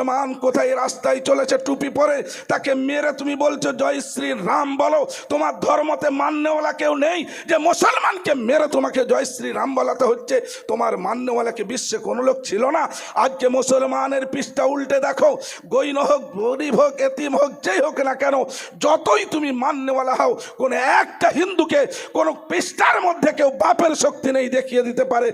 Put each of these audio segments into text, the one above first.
মুসলমান কোথায় রাস্তায় চলেছে, টুপি পরে? তাকে মেরে তুমি বলছো, জয় শ্রী রাম, বলো। তোমার ধর্মতে মান্যওয়ালা কেউ নেই যে মুসলমানকে মেরে তোমাকে জয় শ্রী রাম বলাতে হচ্ছে। তোমার মান্যওয়ালাকে বিশ্বে কোনো লোক ছিল না? আজকে মুসলমানের পৃষ্ঠা উল্টে দেখো। গৈন হোক, গরিব হোক, এতিম হোক, যেই হোক না কেন, যতই তুমি মান্যওয়ালা হও, কোনো একটা হিন্দুকে কোনো পৃষ্ঠার মধ্যে কেউ বাপের শক্তি নেই দেখিয়ে দিতে পারে।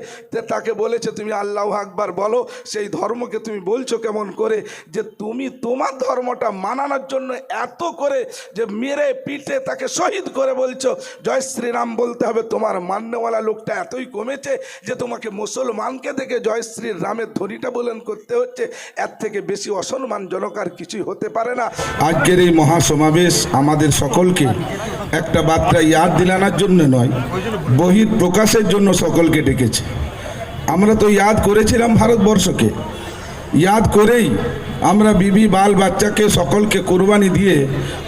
তাকে বলেছে, তুমি আল্লাহ আকবার বলো। সেই ধর্মকে তুমি বলছো কেমন করে? যে তুমি তোমার ধর্মটা মানানোর জন্য এত করে যে মেরে পিঠে তাকে শহীদ করে বলছো। জয় শ্রীরাম বলতে হবে, তোমার মান্যওয়ালা লোকটা এতই কমেছে যে তোমাকে মুসলমানকে দেখে জয় শ্রী রামের ধ্বনিটা বলেন করতে হচ্ছে। এর থেকে বেশি অসম্মানজনক আর কিছুই হতে পারে না। আজকের এই মহাসমাবেশ আমাদের সকলকে একটা বার্তা ইয়াদ দিলানোর জন্য নয় বহির প্রকাশের জন্য সকলকে ডেকেছে। আমরা তো ইয়াদ করেছিলাম ভারতবর্ষকে। ইয়াদ করেই আমরা বিবি বাল বাচ্চাকে সকলকে কোরবানি দিয়ে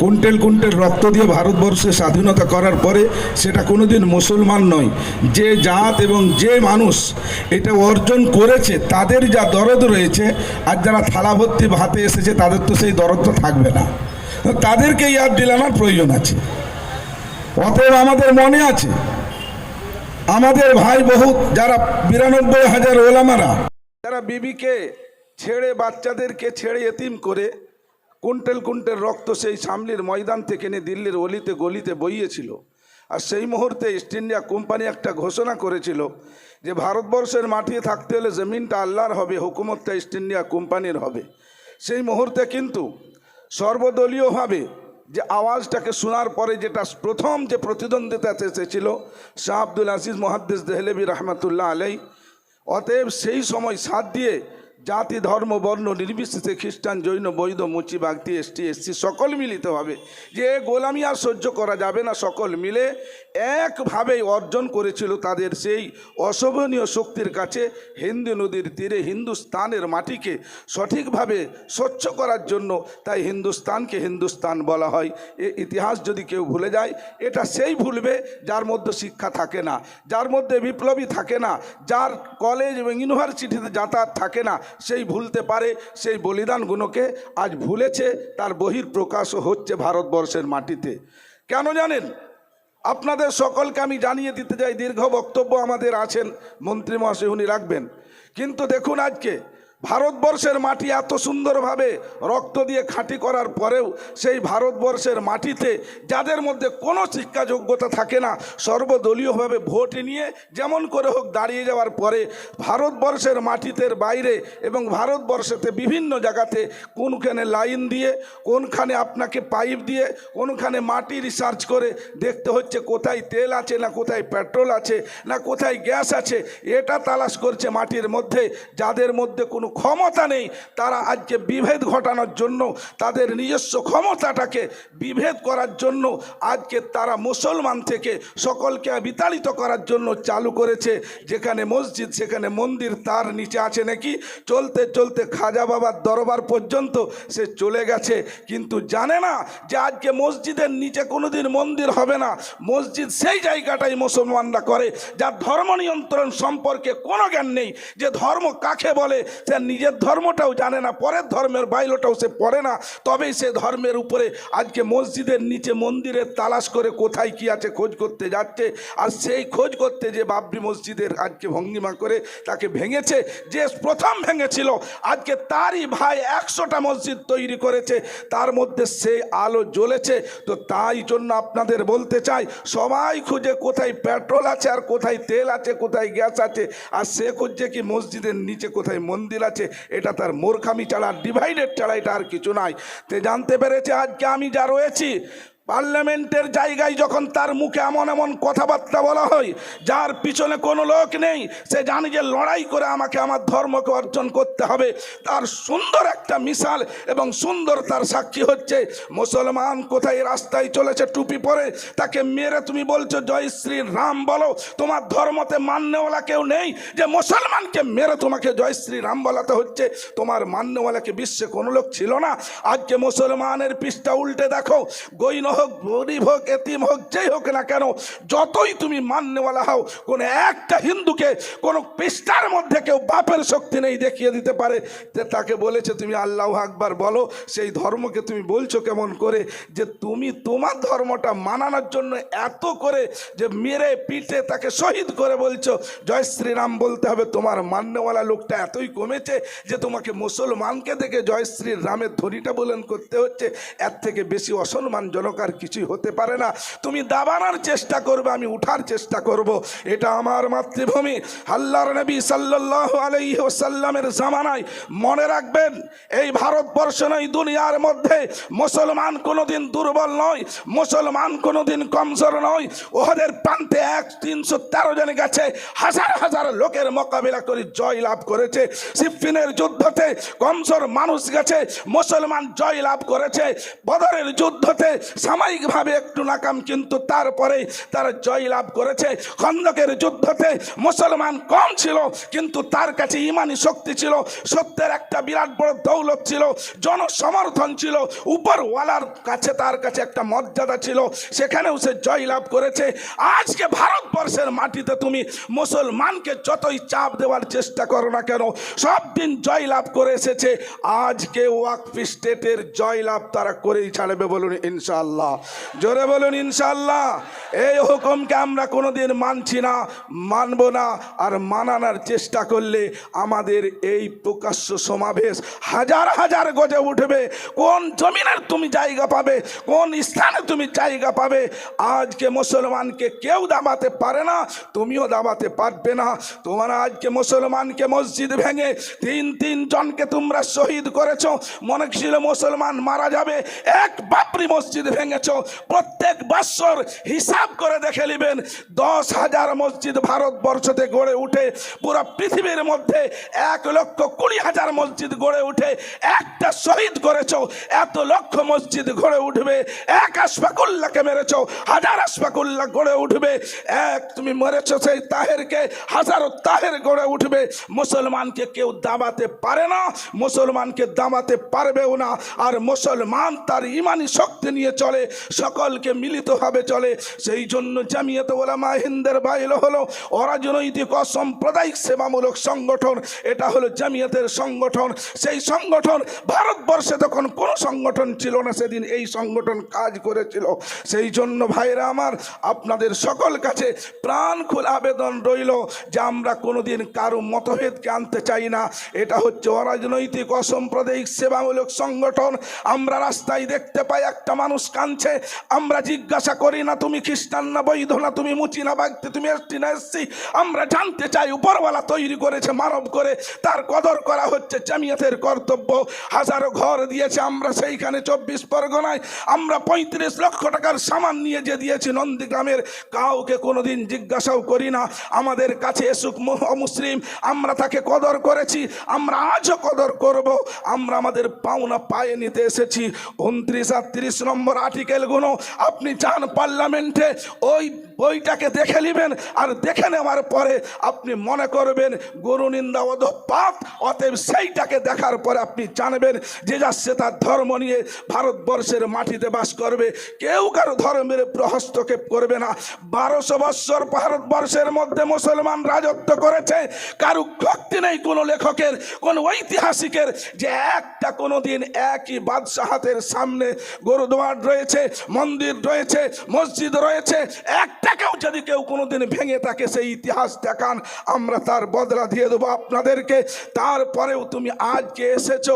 কুইন্টেল কুইন্টেল রক্ত দিয়ে ভারতবর্ষে স্বাধীনতা করার পরে সেটা কোনোদিন মুসলমান নয় যে জাত এবং যে মানুষ এটা অর্জন করেছে তাদের যা দরদ রয়েছে আর যারা থালা ভর্তি ভাতে এসেছে তাদের তো সেই দরদ তো থাকবে না। তাদেরকে ইয়াদ দিলানোর প্রয়োজন আছে। অতএব আমাদের মনে আছে, আমাদের ভাই বহুত, যারা বিরানব্বই হাজার ওলামারা, যারা বিবিকে ছেড়ে বাচ্চাদেরকে ছেড়ে এতিম করে কুইন্টেল কুইন্টেল রক্ত সেই সামলির ময়দান থেকে নিয়ে দিল্লির অলিতে গলিতে বইয়েছিল। আর সেই মুহূর্তে ইস্ট ইন্ডিয়া কোম্পানি একটা ঘোষণা করেছিল যে ভারতবর্ষের মাটিতে থাকতে হলে জমিনটা আল্লাহর হবে, হুকুমতটা ইস্ট ইন্ডিয়া কোম্পানির হবে। সেই মুহূর্তে কিন্তু সর্বদলীয়ভাবে যে আওয়াজটাকে শোনার পরে যেটা প্রথম যে প্রতিদ্বন্দ্বিতা এসেছিল, শাহ আব্দুল আজিজ মহাদ্দেশ দেহলেবি রহমতুল্লাহ আলাই অতএব সেই সময় সাথ দিয়ে জাতি, ধর্ম, বর্ণ, নির্বিশেষে খ্রিস্টান, জৈন, বৈধ, মুচি বাগতি এসটি, এসসি, সকল মিলিত হবে যে গোলামি আর সহ্য করা যাবে না, সকল মিলে একভাবেই অর্জন করেছিল তাদের সেই অশোভনীয় শক্তির কাছে হিন্দু নদীর তীরে হিন্দুস্তানের মাটিকে সঠিকভাবে স্বচ্ছ করার জন্য তাই হিন্দুস্তানকে হিন্দুস্তান বলা হয়। এ ইতিহাস যদি কেউ ভুলে যায়, এটা সেই ভুলবে যার মধ্যে শিক্ষা থাকে না, যার মধ্যে বিপ্লবী থাকে না, যার কলেজ এবং ইউনিভার্সিটিতে যাতায়াত থাকে না সেই ভুলতে পারে, সেই বলিদানগুলোকে আজ ভুলেছে, তার বহির প্রকাশও হচ্ছে ভারতবর্ষের মাটিতে। কেন জানেন? আপনাদের সকলকে আমি জানিয়ে দিতে চাই, দীর্ঘ বক্তব্য আমাদের আছেন, মন্ত্রী মহাশয় উনি রাখবেন। কিন্তু দেখুন আজকে ভারতবর্ষের মাটি এত সুন্দরভাবে রক্ত দিয়ে খাঁটি করার পরেও সেই ভারতবর্ষের মাটিতে যাদের মধ্যে কোনো শিক্ষা যোগ্যতা থাকে না, সর্বদলীয়ভাবে ভোট নিয়ে যেমন করে হোক দাঁড়িয়ে যাওয়ার পরে ভারতবর্ষের মাটিতে বাইরে এবং ভারতবর্ষেতে বিভিন্ন জায়গাতে কোনখানে লাইন দিয়ে, কোনখানে আপনাকে পাইপ দিয়ে, কোনখানে মাটি রিসার্চ করে দেখতে হচ্ছে কোথায় তেল আছে না কোথায় পেট্রোল আছে না কোথায় গ্যাস আছে, এটা তালাশ করছে মাটির মধ্যে, যাদের মধ্যে কোনো ক্ষমতা নেই, তারা আজকে বিভেদ ঘটানোর জন্য, তাদের নিজস্ব ক্ষমতাটাকে বিভেদ করার জন্য আজকে তারা মুসলমান থেকে সকলকে বিতাড়িত করার জন্য চালু করেছে। যেখানে মসজিদ, সেখানে মন্দির তার নিচে আছে নাকি? চলতে চলতে খাজা বাবার দরবার পর্যন্ত সে চলে গেছে। কিন্তু জানে না যে আজকে মসজিদের নিচে কোনোদিন মন্দির হবে না। মসজিদ সেই জায়গাটাই মুসলমানরা করে, যার ধর্ম নিয়ন্ত্রণ সম্পর্কে কোনো জ্ঞান নেই। যে ধর্ম কাকে বলে, সে নিজের ধর্মটাও জানে না, পরের ধর্মের বাইলোটাও সে পড়ে না। তবেই সে ধর্মের উপরে আজকে মসজিদের নিচে মন্দিরের তালাশ করে কোথায় কি আছে খোঁজ করতে যাচ্ছে। আর সেই খোঁজ করতে যে বাবরি মসজিদের আজকে ভঙ্গিমা করে তাকে ভেঙেছে, যে প্রথম ভেঙেছিল, আজকে তারই ভাই একশোটা মসজিদ তৈরি করেছে, তার মধ্যে সে আলো জ্বলেছে। তো তাই জন্য আপনাদের বলতে চাই, সবাই খুঁজে কোথায় পেট্রোল আছে আর কোথায় তেল আছে, কোথায় গ্যাস আছে, আর সে খুঁজছে কি মসজিদের নিচে কোথায় মন্দির আছে এটা তার মূর্খামি ছাড়া ডিভাইডেড ছাড়া এটা আর কিছু নাই। তে জানতে পেরেছে আজকে আমি যা রয়েছি পার্লামেন্টের জায়গায় যখন তার মুখে এমন এমন কথাবার্তা বলা হয়, যার পিছনে কোনো লোক নেই, সে জানে যে লড়াই করে আমাকে আমার ধর্মকে অর্জন করতে হবে। তার সুন্দর একটা মিশাল এবং সুন্দর তার সাক্ষী হচ্ছে, মুসলমান কোথায় রাস্তায় চলেছে, টুপি পরে, তাকে মেরে তুমি বলছো, জয় শ্রী রাম, বলো, তোমার ধর্মতে মান্যওয়ালা কেউ নেই যে মুসলমানকে মেরে তোমাকে জয় শ্রী রাম বলাতে হচ্ছে? তোমার মান্যওয়ালাকে বিশ্বে কোনো লোক ছিল না। আজকে মুসলমানের পৃষ্ঠা উল্টে দেখো, গৈন হোক, গরিব হোক, এতিম হোক, যেই হোক না কেন, যতই তুমি মান্যওয়ালা হও, কোনো একটা হিন্দুকে, কোনো পৃষ্ঠার মধ্যে কেউ বাপের শক্তি নেই দেখিয়ে দিতে পারে। তাকে বলেছে, তুমি আল্লাহ আকবার বলো, সেই ধর্মকে তুমি বলছো কেমন করে? যে তুমি তোমার ধর্মটা মানানোর জন্য এত করে যে মেরে পিটে তাকে শহীদ করে বলছো। জয় শ্রীরাম বলতে হবে, তোমার মান্যওয়ালা লোকটা এতই কমেছে যে তোমাকে মুসলমানকে দেখে জয় শ্রী রামের ধ্বনিটা বলেন করতে হচ্ছে। এর থেকে বেশি অসম্মানজনক কিছুই হতে পারে না। তুমি দাবানোর চেষ্টা করবে, আমি উঠার চেষ্টা করব। এটা আমার মাতৃভূমি। আল্লাহর নবী সাল্লাল্লাহু আলাইহি ওয়াসাল্লামের জামানায় মনে রাখবেন, এই ভারতবর্ষ নয়, দুনিয়ার মধ্যে মুসলমান কোনোদিন দুর্বল নয়, মুসলমান কোনোদিন কমজোর নয়। ওদের প্রান্তে এক তিনশো তেরো জন গেছে, হাজার হাজার লোকের মোকাবিলা করে জয় লাভ করেছে। সিফিনের যুদ্ধতে কমজোর মানুষ গেছে, মুসলমান জয় লাভ করেছে। বদরের যুদ্ধতে সাময়িকভাবে একটু নাকাম কিন্তু তারপরে তারা জয় লাভ করেছে। খন্দকের যুদ্ধতে মুসলমান কম ছিল, কিন্তু তার কাছে ইমানি শক্তি ছিল। সত্যের একটা বিরাট বড় দৌলত ছিল, জনসমর্থন ছিল। উপরওয়ালার কাছে তার কাছে একটা মর্যাদা ছিল, সেখানেও সে জয় লাভ করেছে। আজকে ভারতবর্ষের মাটিতে তুমি মুসলমানকে যতই চাপ দেওয়ার চেষ্টা করো না কেন, সব দিন জয় লাভ করে এসেছে। আজকে ওয়াকফ স্টেটের জয় লাভ তারা করেই ছাড়বে বলুন ইনশাল্লাহ জোরে বলুন ইনশাল্লাহ এই হুকুমকে আমরা কোনোদিন মানছি না, মানব না আর মানানোর চেষ্টা করলে আমাদের এই প্রকাশ্য সমাবেশ হাজার হাজার গজে উঠবে। কোন জমিনের তুমি জায়গা পাবে, কোন স্থানে তুমি জায়গা পাবে, আজকে মুসলমানকে কেউ দাবাতে পারে না, তুমিও দাবাতে পারবে না। তোমার আজকে মুসলমানকে মসজিদ ভেঙে তিন তিন জনকে তোমরা শহীদ করেছ, মনে ছিল মুসলমান মারা যাবে, এক বাপরি মসজিদ ভেঙেছো, প্রত্যেক বৎসর হিসাব করে দেখে নেবেন, দশ হাজার মসজিদ ভারতবর্ষতে গড়ে উঠে, পুরো পৃথিবীর মধ্যে এক লক্ষ কুড়ি হাজার মসজিদ গড়ে উঠে, একটা শহীদ করেছ, এত লক্ষ মসজিদ গড়ে উঠবে, এক আশফাকুল্লাহকে মেরেছো, হাজার আশফাকুল্লাহ গড়ে উঠবে, এক তুমি মেরেছো সেই তাহেরকে, হাজারো তাহের গড়ে উঠবে, মুসলমানকে কেউ দাবাতে পারে না, মুসলমানকে দাবাতে পারবেও না, আর মুসলমান তার ইমানি শক্তি নিয়ে চলে, সকলকে মিলিতভাবে চলে সেই জন্য জামিয়াত ওলামা হিন্দের বাইল হলো অরাজনৈতিক অসাম্প্রদায়িক সেবামূলক সংগঠন। এটা হলো জামিয়াতের সংগঠন। সেই সংগঠন ভারতবর্ষে তখন কোনো সংগঠন ছিল না, সেদিন এই সংগঠন কাজ করেছিল। সেই জন্য ভাইরা আমার, আপনাদের সকল কাছে প্রাণ খোলা আবেদন রইল যে আমরা কোনোদিন কারও মতভেদকে আনতে চাই না। এটা হচ্ছে অরাজনৈতিক অসাম্প্রদায়িক সেবামূলক সংগঠন। আমরা রাস্তায় দেখতে পাই একটা মানুষ কাঁদছে, আমরা জিজ্ঞাসা করি, না, তুমি খ্রিস্টান না বৈধ না, তুমি মুচি না বাগতে, তুমি এসছি না এসছি আমরা জানতে চাই, উপরওয়ালা তৈরি করেছে, মানব করে। তার কদর করা হচ্ছে, জামিয়াতের কর্তব্য। হাজারো ঘর দিয়েছে, আমরা সেইখানে চব্বিশ পরগনায়। আমরা পঁয়ত্রিশ লক্ষ টাকার সামান নিয়ে যে দিয়েছি নন্দীগ্রামের, কাউকে কোনোদিন জিজ্ঞাসাও করি না। আমাদের কাছে এসুক মু- অমুসলিম, আমরা তাকে কদর করেছি, আমরা আজও কদর করব। আমরা আমাদের পাওনা পায়ে নিতে এসেছি। উনত্রিশ আর তিরিশ নম্বর আর্টিকেলগুলো, আপনি যান পার্লামেন্টে? hoy বইটাকে দেখে নেবেন আর দেখে নেওয়ার পরে আপনি মনে করবেন গরু নিন্দা অধপাত অতএব সেইটাকে দেখার পরে আপনি জানবেন যে যাচ্ছে তার ধর্ম নিয়ে ভারতবর্ষের মাটিতে বাস করবে। কেউ কারও ধর্মের হস্তক্ষেপ করবে না। বারোশো বৎসর ভারতবর্ষের মধ্যে মুসলমান রাজত্ব করেছে। কারু শক্তি নেই কোনো লেখকের, কোনো ঐতিহাসিকের যে একটা কোনো দিন একই বাদশাহাতের সামনে গুরুদুয়ার রয়েছে, মন্দির রয়েছে, মসজিদ রয়েছে একটাকেও যদি কেউ কোনো দিন ভেঙে থাকে সেই ইতিহাস দেখান, আমরা তার বদলা দিয়ে দেবো আপনাদেরকে। তারপরেও তুমি আজকে এসেছ,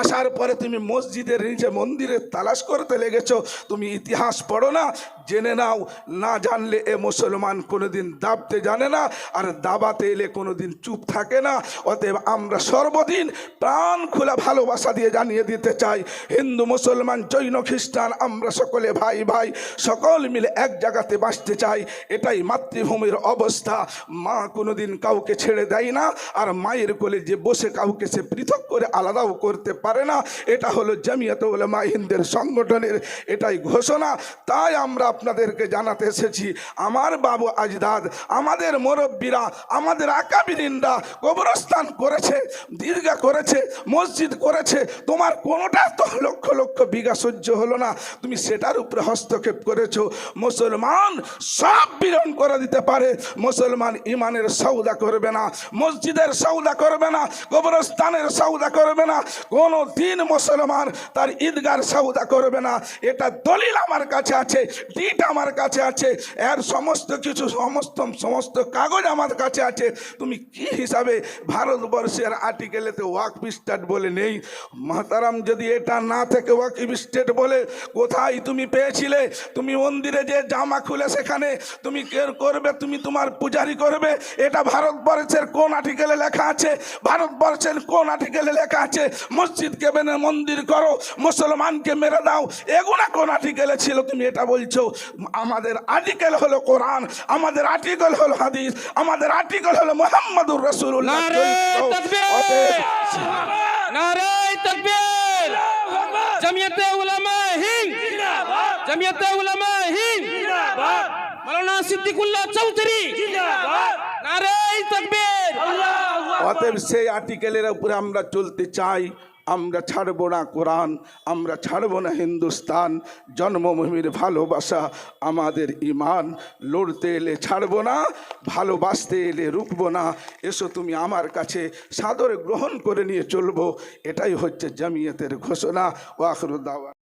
আসার পরে তুমি মসজিদের নিচে মন্দিরের তালাশ করতে লেগেছো। তুমি ইতিহাস পড়ো না জেনে নাও, না জানলে এ মুসলমান কোনোদিন দাবতে জানে না, আর দাবাতে এলে কোনোদিন চুপ থাকে না। অতএব আমরা সর্বদিন প্রাণ খোলা ভালোবাসা দিয়ে জানিয়ে দিতে চাই, হিন্দু, মুসলমান, জৈন, খ্রিস্টান, আমরা সকলে ভাই ভাই, সকল মিলে এক জায়গাতে বাঁচতে চাই, এটাই মাতৃভূমির অবস্থা। মা কোনোদিন কাউকে ছেড়ে দেয় না, আর মায়ের কোলে যে বসে কাউকে সে পৃথক করে আলাদাও করতে পারে না, এটা হলো জামিয়াত মা হিন্দের সংগঠনের এটাই ঘোষণা। তাই আমরা আপনাদেরকে জানাতে এসেছি। আমার বাবু আজদাদ, আমাদের মুরব্বীরা, আমাদের আকাবিরিনরা কবরস্থান করেছে, দীর্ঘা করেছে, মসজিদ করেছে। তোমার কোনোটা তো লক্ষ লক্ষ বিঘা সহ্য হলো না। তুমি সেটার উপরে হস্তক্ষেপ করেছ। মুসলমান সব বিরণ করে দিতে পারে। মুসলমান ইমানের সৌদা করবে না। মসজিদের সৌদা করবে না। কবরস্থানের সৌদা করবে না। কোনো দিন মুসলমান তার ঈদগার সৌদা করবে না। এটা দলিল আমার কাছে আছে। ডিট আমার কাছে আছে, এর সমস্ত কিছু, সমস্ত সমস্ত কাগজ আমার কাছে আছে। তুমি কি হিসাবে ভারতবর্ষের আর্টিকেলেতে ওয়াক স্টেট বলে নেই? মাতারাম, যদি এটা না থেকে ওয়াক স্টেট বলে, কোথায় তুমি পেয়েছিলে? তুমি মন্দিরে যে জামা খুলে সেখানে তুমি কে করবে? তুমি তোমার পূজারি করবে? এটা ভারতবর্ষের কোন আর্টিকেলে লেখা আছে? ভারতবর্ষের কোন আর্টিকেলে লেখা আছে? মসজিদকে বেনে মন্দির করো, মুসলমানকে মেরে দাও, এগুলা কোন আর্টিকেলে ছিল? তুমি এটা বলছো? আমাদের আর্টিকেল হলো কোরআন আমাদের আর্টিকেল হলো হাদিস আমাদের আর্টিকেল হলো মোহাম্মদুর রসুল্লাহ জমিয়তে উলামা হিন্দ! জমিয়তে উলামা হিন্দ! মাওলানা সিদ্দিকুল্লাহ চৌধুরী! নারায় তকবীর! অতএব সেই আর্টিকেলের উপরে আমরা চলতে চাই। আমরা ছাড়ব না কোরআন, আমরা ছাড়ব না হিন্দুস্তান। জন্মভূমির ভালোবাসা আমাদের ইমান। লড়তে এলে ছাড়ব না, ভালোবাসতে এলে রুখব না। এসো তুমি আমার কাছে সাদরে গ্রহণ করে নিয়ে চলবো। এটাই হচ্ছে জামিয়াতের ঘোষণা। ওয়াখরুদ্দাওয়া